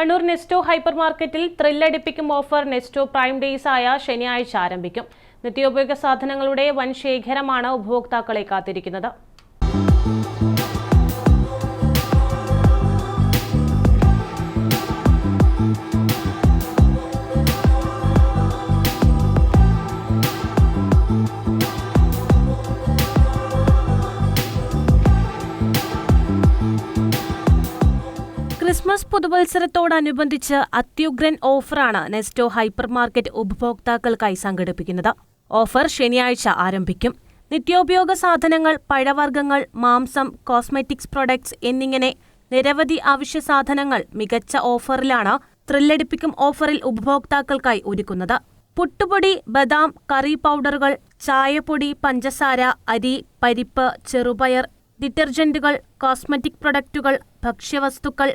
Kannur Nesto hyper മാർക്കറ്റിൽ ത്രില്ലടിപ്പിക്കും offer Nesto prime days ആയ ശനിയാഴ്ച ആരംഭിക്കും. നിത്യോപയോഗ സാധനങ്ങളുടെ വൻ ശേഖരമാണ് ഉപഭോക്താക്കളെ കാത്തിരിക്കുന്നത്. ക്രിസ്മസ് പുതുവത്സരത്തോടനുബന്ധിച്ച് അത്യുഗ്രൻ ഓഫറാണ് നെസ്റ്റോ ഹൈപ്പർ മാർക്കറ്റ് ഉപഭോക്താക്കൾക്കായി സംഘടിപ്പിക്കുന്നത്. ഓഫർ ശനിയാഴ്ച ആരംഭിക്കും. നിത്യോപയോഗ സാധനങ്ങൾ പഴവർഗങ്ങൾ മാംസം കോസ്മെറ്റിക്സ് പ്രൊഡക്ട്സ് എന്നിങ്ങനെ നിരവധി അവശ്യ സാധനങ്ങൾ മികച്ച ഓഫറിലാണ് ത്രില്ലടിപ്പിക്കും ഓഫറിൽ ഉപഭോക്താക്കൾക്കായി ഒരുക്കുന്നത്. പുട്ടുപൊടി ബദാം കറി പൗഡറുകൾ ചായപ്പൊടി പഞ്ചസാര അരി പരിപ്പ് ചെറുപയർ ഡിറ്റർജന്റുകൾ കോസ്മെറ്റിക് പ്രൊഡക്റ്റുകൾ ഭക്ഷ്യവസ്തുക്കൾ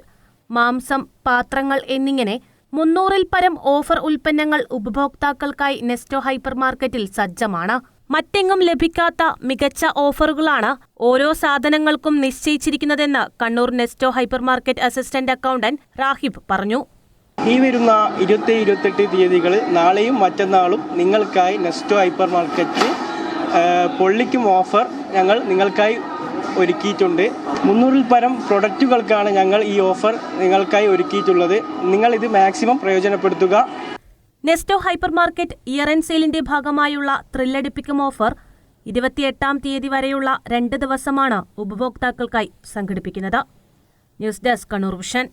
മാംസം പാത്രങ്ങൾ എന്നിങ്ങനെ മുന്നൂറിൽ പരം ഓഫർ ഉൽപ്പന്നങ്ങൾ ഉപഭോക്താക്കൾക്കായി നെസ്റ്റോ ഹൈപ്പർ മാർക്കറ്റിൽ സജ്ജമാണ്. മറ്റെങ്ങും ലഭിക്കാത്ത മികച്ച ഓഫറുകളാണ് ഓരോ സാധനങ്ങൾക്കും നിശ്ചയിച്ചിരിക്കുന്നതെന്ന് Kannur Nesto hyper market assistant accountant Rahib പറഞ്ഞു. ഈ വരുന്ന ഇരുപത്തി ഇരുപത്തെട്ട് തീയതികളിൽ നാളെയും മറ്റന്നാളും നിങ്ങൾക്കായി നെസ്റ്റോ ഹൈപ്പർ മാർക്കറ്റ് പൊള്ളിക്കും ഓഫർ ഞങ്ങൾ നിങ്ങൾക്കായി ഒരുക്കിയിട്ടുണ്ട്. മുന്നൂറിൽ പരം പ്രൊഡക്റ്റുകൾക്കാണ് ഞങ്ങൾ ഈ ഓഫർ നിങ്ങൾക്കായി ഒരുക്കിയിട്ടുള്ളത്. നിങ്ങൾ ഇത് മാക്സിമം പ്രയോജനപ്പെടുത്തുക. Nesto hyper market year end സെയിലിന്റെ ഭാഗമായുള്ള ത്രില്ലടിപ്പിക്കും ഓഫർ ഇരുപത്തിയെട്ടാം തീയതി വരെയുള്ള രണ്ട് ദിവസമാണ് ഉപഭോക്താക്കൾക്കായി സംഘടിപ്പിക്കുന്നത്. News desk Kannur vision.